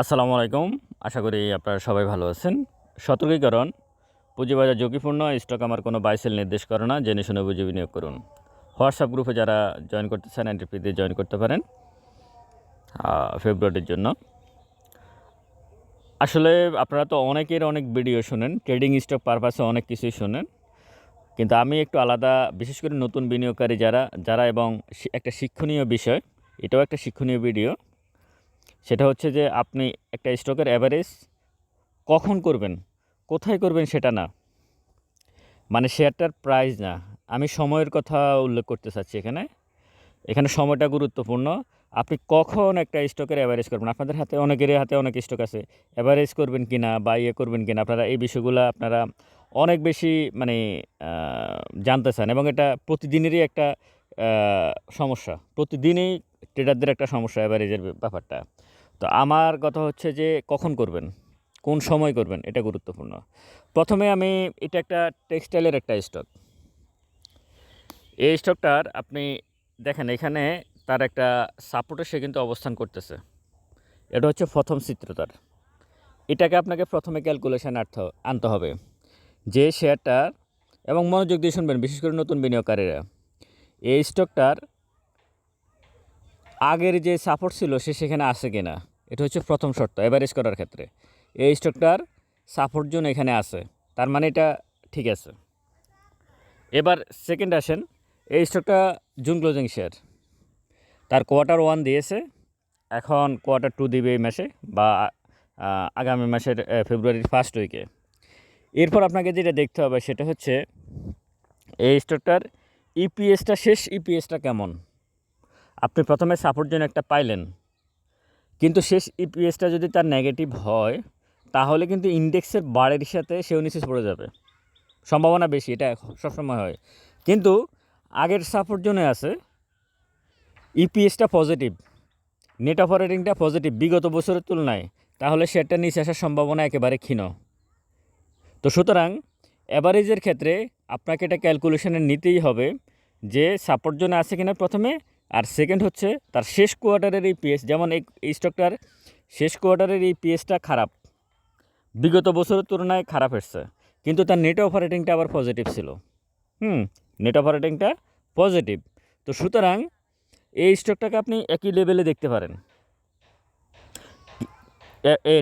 আসসালামু আলাইকুম। আশা করি আপনারা সবাই ভালো আছেন। সতর্কীকরণ। পুঁজিবাজার ঝুঁকিপূর্ণ, স্টক আমার কোনো বাইসেল নির্দেশ করে না, জেনে শুনে বুঝে বিনিয়োগ করুন। হোয়াটসঅ্যাপ গ্রুপে যারা জয়েন করতে চান এন্ট্রিপিতে জয়েন করতে পারেন ফেব্রুয়ারির জন্য। আসলে আপনারা তো অনেকের অনেক ভিডিও শুনেন, ট্রেডিং স্টক পারপাসে অনেক কিছুই শোনেন। কিন্তু আমি একটু আলাদা, বিশেষ করে নতুন বিনিয়োগকারী যারা যারা এবং একটা শিক্ষণীয় বিষয়, এটাও একটা শিক্ষণীয় ভিডিও। সেটা হচ্ছে যে আপনি একটা স্টকের অ্যাভারেজ কখন করবেন? কোথায় করবেন সেটা না। মানে শেয়ারটার প্রাইস না। আমি সময়ের কথা উল্লেখ করতে চাচ্ছি এখানে। এখানে সময়টা গুরুত্বপূর্ণ। আপনি কখন একটা স্টকের অ্যাভারেজ করবেন? আপনাদের হাতে অনেকেরই হাতে অনেক স্টক আছে। অ্যাভারেজ করবেন কি না বা ইয়ে করবেন কি না আপনারা এই বিষয়গুলো আপনারা অনেক বেশি মানে জানতে চান এবং এটা প্রতিদিনেরই একটা সমস্যা। প্রতিদিনই ট্রেডারদের একটা সমস্যা অ্যাভারেজের ব্যাপারটা। তো আমার কথা হচ্ছে যে, কখন করবেন? কোন সময় করবেন? এটা গুরুত্বপূর্ণ। প্রথমে আমি, এটা একটা টেক্সটাইলের একটা স্টক। এই স্টকটার আপনি দেখেন, এখানে তার একটা সাপোর্টে সে কিন্তু অবস্থান করতেছে। এটা হচ্ছে প্রথম চিত্র তার এটাকে আপনাকে প্রথমে ক্যালকুলেশন আনতে আনতে হবে যে শেয়ারটার এবং মনোযোগ দিয়ে শুনবেন, বিশেষ করে নতুন বিনিয়োগকারীরা। এই স্টকটার আগের যে সাপোর্ট ছিল, সে সেখানে আসে কিনা? এটা হচ্ছে প্রথম শর্ত এভারেজ করার ক্ষেত্রে। এই স্টকটার সাপোর্ট জোন এখানে আছে, তার মানে এটা ঠিক আছে। এবার সেকেন্ড আসেন, এই স্টকটা জুন ক্লোজিং শেয়ার তার কোয়ার্টার ওয়ান দিয়েছে, এখন কোয়ার্টার টু দিবে এই মাসে বা আগামী মাসের ফেব্রুয়ারির ফার্স্ট উইকে এরপর আপনাকে যেটা দেখতে হবে সেটা হচ্ছে, এই স্টকটার ইপিএসটা শেষ ইপিএসটা কেমন? আপনি প্রথমে সাপোর্ট জন্য একটা পাইলেন কিন্তু শেষ ইপিএসটা যদি তার নেগেটিভ হয়, তাহলে কিন্তু ইন্ডেক্সের বাড়ের সাথে সেও নিচে পড়ে যাবে। সম্ভাবনা বেশি, এটা সবসময় হয়। কিন্তু আগের সাপোর্ট জোনে আছে ইপিএসটা পজিটিভ নেট অপারেটিংটা পজিটিভ বিগত বছরের তুলনায়, তাহলে শেয়ারটা নিচে আসার সম্ভাবনা একেবারে ক্ষীণ। তো সুতরাং অ্যাভারেজের ক্ষেত্রে আপনাকে এটা ক্যালকুলেশনে নিতেই হবে যে সাপোর্ট জোনে আছে কিনা প্রথমে আর সেকেন্ড হচ্ছে তার শেষ কোয়ার্টারের এই পিএস যেমন এই স্টকটার শেষ কোয়ার্টারের এই পিএসটা খারাপ। বিগত বছরের তুলনায় খারাপ এসছে। কিন্তু তার নেট অপারেটিংটা আবার পজিটিভ ছিল। হুম নেট অপারেটিংটা পজিটিভ তো সুতরাং এই স্টকটাকে আপনি একই লেভেলে দেখতে পারেন।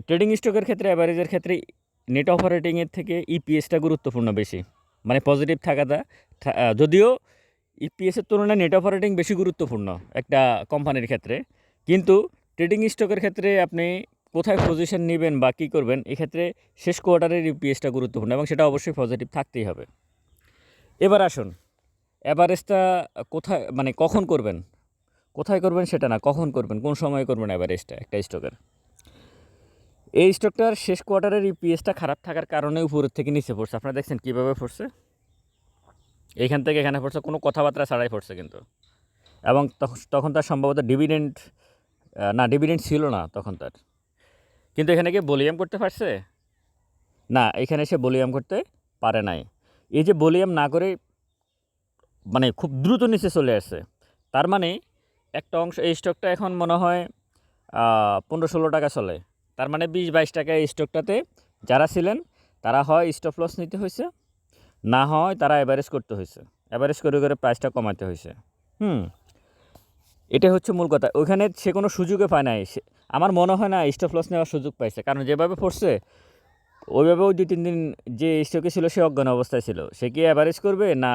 ট্রেডিং স্টকের ক্ষেত্রে অ্যাভারেজের ক্ষেত্রে নেট অপারেটিংয়ের থেকে ইপিএসটা গুরুত্বপূর্ণ বেশি। মানে পজিটিভ থাকাটা যদিও ইপিএসের তুলনায় নেট অপারেটিং বেশি গুরুত্বপূর্ণ একটা কোম্পানির ক্ষেত্রে। কিন্তু ট্রেডিং স্টকের ক্ষেত্রে আপনি কোথায় পজিশন নেবেন বা কী করবেন, এক্ষেত্রে শেষ কোয়ার্টারের ইপিএসটা গুরুত্বপূর্ণ এবং সেটা অবশ্যই পজিটিভ থাকতেই হবে। এবার আসুন অ্যাভারেজটা কোথায় মানে কখন করবেন? কোথায় করবেন সেটা না, কখন করবেন, কোন সময় করবেন অ্যাভারেজটা একটা স্টকের এই স্টকটার শেষ কোয়ার্টারের ইপিএসটা খারাপ থাকার কারণে উপরের থেকে নিচে পড়ছে। আপনারা দেখছেন কীভাবে পড়ছে? এইখান থেকে এখানে পড়ছে, কোনো কথাবার্তা ছাড়াই পড়ছে কিন্তু। এবং তখন তার সম্ভবত ডিভিডেন্ট না ডিভিডেন্ট ছিল না তখন তার। কিন্তু এখানে কি বলিয়াম করতে পারছে? না, এখানে সে বলিয়াম করতে পারে নাই। এই যে বলিয়াম না করে মানে খুব দ্রুত নিচে চলে আসছে, তার মানে একটা অংশ এই স্টকটা এখন মনে হয় পনেরো ষোলো টাকা চলে। তার মানে বিশ বাইশ টাকা এই স্টকটাতে যারা ছিলেন, তারা হয় স্টপ লস নিতে হয়েছে না হয় তারা অ্যাভারেজ করতে হয়েছে অ্যাভারেজ করে করে প্রাইসটা কমাতে হয়েছে হুম এটা হচ্ছে মূল কথা। ওইখানে সে কোনো সুযোগে পায় নাই। আমার মনে হয় না স্টপ লস নেওয়ার সুযোগ পাইছে। কারণ যেভাবে পড়ছে ওইভাবে ওই দুই তিন দিন যে স্টকে ছিল সে অজ্ঞান অবস্থায় ছিল। সে কি অ্যাভারেজ করবে? না।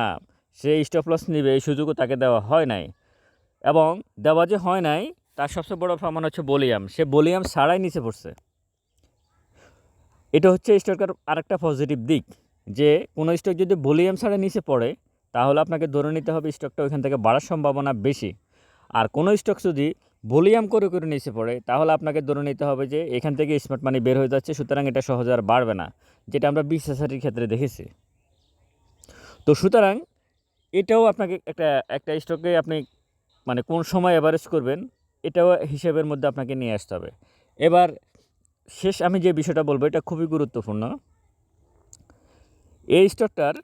সে স্টপ লস নেবে, এই সুযোগও তাকে দেওয়া হয় নাই। এবং দেওয়া যে হয় নাই, তার সবচেয়ে বড় প্রমাণ হচ্ছে বলিয়াম। সে বলিয়াম ছাড়াই নিচে পড়ছে। এটা হচ্ছে স্টকের আরেকটা পজিটিভ দিক। যে কোনো স্টক যদি ভলিউম ছাড়া নিচে পড়ে, তাহলে আপনাকে ধরে নিতে হবে স্টকটা ওইখান থেকে বাড়ার সম্ভাবনা বেশি। আর কোনো স্টক যদি ভলিউম করে করে নিচে পড়ে, তাহলে আপনাকে ধরে নিতে হবে যে এখান থেকে স্মার্ট মানি বের হয়ে যাচ্ছে, সুতরাং এটা সহজে আর বাড়বে না, যেটা আমরা বিএসএসআরির ক্ষেত্রে দেখেছি। তো সুতরাং এটাও আপনাকে একটা একটা স্টকে আপনি মানে কোন সময় অ্যাভারেজ করবেন, এটাও হিসেবের মধ্যে আপনাকে নিয়ে আসতে হবে। এবার শেষ আমি যে বিষয়টা বলব, এটা খুবই গুরুত্বপূর্ণ। এই স্টকটার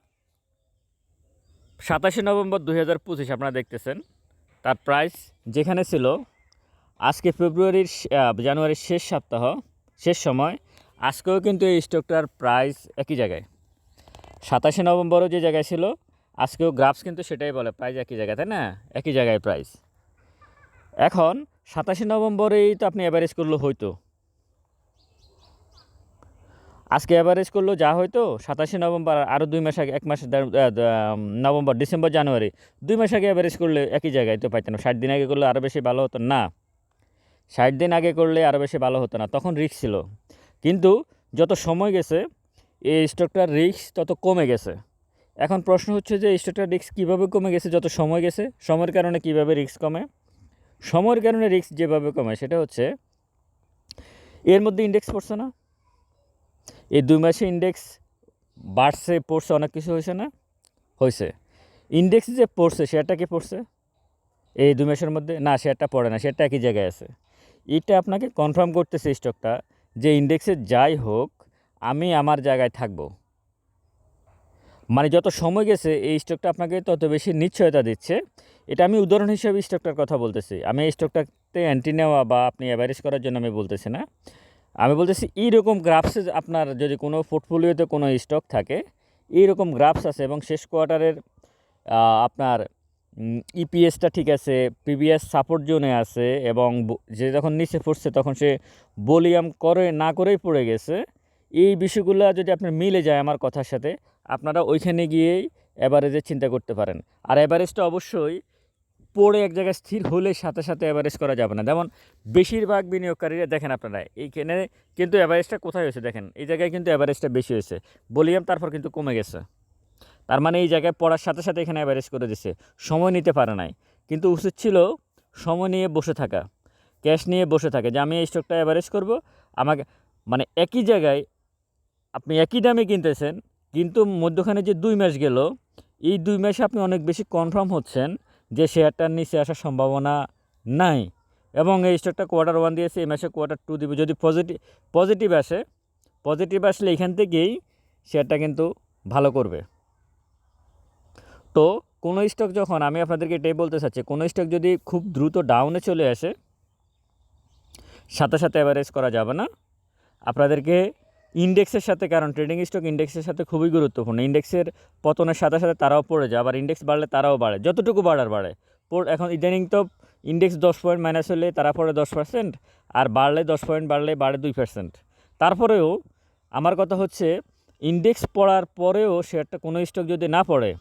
সাতাশে নভেম্বর দুই হাজার পঁচিশ আপনারা দেখতেছেন। তার প্রাইস যেখানে ছিল, আজকে ফেব্রুয়ারির জানুয়ারির শেষ সপ্তাহ, শেষ সময়, আজকেও কিন্তু এই স্টকটার প্রাইস একই জায়গায়। সাতাশে নভেম্বরও যে জায়গায় ছিল, আজকেও গ্রাফস কিন্তু সেটাই বলে প্রাইস একই জায়গায়, তাই না? একই জায়গায় প্রাইস এখন, সাতাশে নভেম্বরেই তো আপনি অ্যাভারেজ করলে হয়তো আজকে অ্যাভারেজ করল যা হয়তো সাতাশে নভেম্বর আরও দুই মাস আগে, এক মাস নভেম্বর, ডিসেম্বর, জানুয়ারি, দুই মাস আগে অ্যাভারেজ করলে একই জায়গায় তো পাইতেন। ষাট দিন আগে করলে আরও বেশি ভালো হতো না। ষাট দিন আগে করলে আরও বেশি ভালো হতো না। তখন রিক্স ছিল। কিন্তু যত সময় গেছে, এই স্টকটার রিস্ক তত কমে গেছে। এখন প্রশ্ন হচ্ছে যে স্টকটার রিস্ক কীভাবে কমে গেছে? যত সময় গেছে, সময়ের কারণে কীভাবে রিস্ক কমে? সময়ের কারণে রিস্ক যেভাবে কমে, সেটা হচ্ছে, এর মধ্যে ইন্ডেক্স পড়ছে না। এই দুই মাসে ইন্ডেক্স বাড়ছে, পড়ছে, অনেক কিছু হয়েছে না? হয়েছে। ইন্ডেক্স যে পড়ছে, শেয়ারটা কি পড়ছে? এই দুই মাসের মধ্যে? না, শেয়ারটা পড়ে না, শেয়ারটা একই জায়গায় আছে। এটা আপনাকে কনফার্ম করতেছে স্টকটা যে ইন্ডেক্সে যাই হোক, আমি আমার জায়গায় থাকব। মানে যত সময় গেছে, এই স্টকটা আপনাকে তত বেশি নিশ্চয়তা দিচ্ছে। এটা আমি উদাহরণ হিসেবে স্টকটার কথা বলতেছি। আমি এই স্টকটাতে অ্যান্টি নেওয়া বা আপনি অ্যাভারেজ করার জন্য আমি বলতেছি না। আমি বলতেছি এইরকম গ্রাফসে আপনার যদি কোনো পোর্টফোলিওতে কোনো স্টক থাকে, এইরকম গ্রাফস আছে এবং শেষ কোয়ার্টারের আপনার ইপিএসটা ঠিক আছে পিবিএস সাপোর্ট জোনে আছে এবং যে যখন নিচে পড়ছে তখন সে বলিয়াম করে না করেই পড়ে গেছে। এই বিষয়গুলো যদি আপনার মিলে যায় আমার কথার সাথে, আপনারা ওইখানে গিয়েই অ্যাভারেজের চিন্তা করতে পারেন। আর অ্যাভারেজটা অবশ্যই পড়ে এক জায়গায় স্থির হলে সাথে সাথে অ্যাভারেজ করা যাবে না। যেমন বেশিরভাগ বিনিয়োগকারীরা, দেখেন আপনারা, এইখানে কিন্তু অ্যাভারেজটা কোথায় হয়েছে দেখেন? এই জায়গায় কিন্তু অ্যাভারেজটা বেশি হয়েছে। বলিয়াম তারপর কিন্তু কমে গেছে। তার মানে এই জায়গায় পড়ার সাথে সাথে এখানে অ্যাভারেজ করে দিছে। সময় নিতে পারে নাই। কিন্তু উচিত ছিল সময় নিয়ে বসে থাকা ক্যাশ নিয়ে বসে থাকে যে আমি এই স্টকটা অ্যাভারেজ করব। আমাকে মানে একই জায়গায় আপনি একই দামে কিনতেছেন, কিন্তু মধ্যখানে যে দুই মাস গেল, এই দুই মাসে আপনি অনেক বেশি কনফার্ম হচ্ছেন। যে শেয়ারটার নিচে আসার সম্ভাবনা নাই। এবং এই স্টকটা কোয়ার্টার ওয়ান দিয়েছে এই মাসে কোয়ার্টার টু দিবে। যদি পজিটিভ পজিটিভ আসে পজিটিভ আসলে এখান থেকেই শেয়ারটা কিন্তু ভালো করবে। তো কোনো স্টক যখন, আমি আপনাদেরকে এটাই বলতে চাচ্ছি, কোনো স্টক যদি খুব দ্রুত ডাউনে চলে আসে, সাথে সাথে অ্যাভারেজ করা যাবে না। আপনাদেরকে ইন্ডেক্সের সাথে, কারণ ট্রেডিং স্টক ইন্ডেক্সের সাথে খুবই গুরুত্বপূর্ণ। ইন্ডেক্সের পতনের সাথে সাথে তারাও পড়ে যায়, আবার ইন্ডেক্স বাড়লে তারাও বাড়ে। যতটুকু বাড়ার বাড়ে। এখন ইদানিং তো ইন্ডেক্স দশ পয়েন্ট মাইনাস হলে তারা পড়ে দশ পার্সেন্ট আর বাড়লে দশ পয়েন্ট, বাড়লে বাড়ে দুই পার্সেন্ট তারপরেও আমার কথা হচ্ছে, ইন্ডেক্স পড়ার পরেও শেয়ারটা কোনো স্টক যদি না পড়ে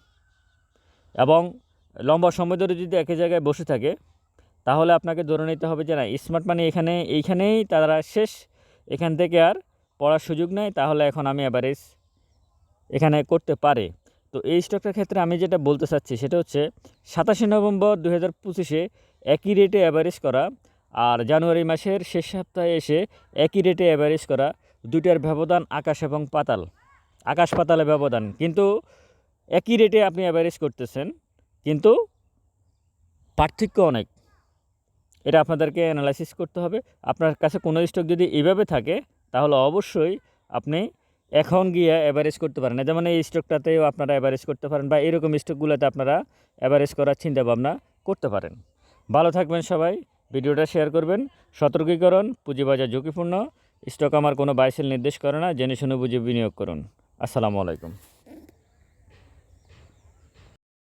এবং লম্বা সময় ধরে যদি একই জায়গায় বসে থাকে, তাহলে আপনাকে ধরে নিতে হবে যে না স্মার্ট মানি এখানে এইখানেই তারা শেষ। এখান থেকে আর পড়ার সুযোগ নেই, তাহলে এখন আমি অ্যাভারেজ এখানে করতে পারে। তো এই স্টকটার ক্ষেত্রে আমি যেটা বলতে চাচ্ছি, সেটা হচ্ছে সাতাশে নভেম্বর দু হাজার পঁচিশে একই রেটে অ্যাভারেজ করা আর জানুয়ারি মাসের শেষ সপ্তাহে এসে একই রেটে অ্যাভারেজ করা দুইটার ব্যবধান আকাশ এবং পাতাল। আকাশ পাতালে ব্যবধান। কিন্তু একই রেটে আপনি অ্যাভারেজ করতেছেন, কিন্তু পার্থক্য অনেক। এটা আপনাদেরকে অ্যানালাইসিস করতে হবে। আপনার কাছে কোনো স্টক যদি এইভাবে থাকে তাহলে অবশ্যই আপনি এখন গিয়ে অ্যাভারেজ করতে পারেন। না যেমন এই স্টকটাতেও আপনারা অ্যাভারেজ করতে পারেন বা এরকম স্টকগুলোতে আপনারা অ্যাভারেজ করার চিন্তা ভাবনা করতে পারেন। ভালো থাকবেন সবাই, ভিডিওটা শেয়ার করবেন, সতর্কীকরণ, পুঁজিবাজার ঝুঁকিপূর্ণ স্টক আমার কোনো বাইসেল নির্দেশ করে না, জেনে শুনে বুঝে বিনিয়োগ করুন। আসসালামু আলাইকুম।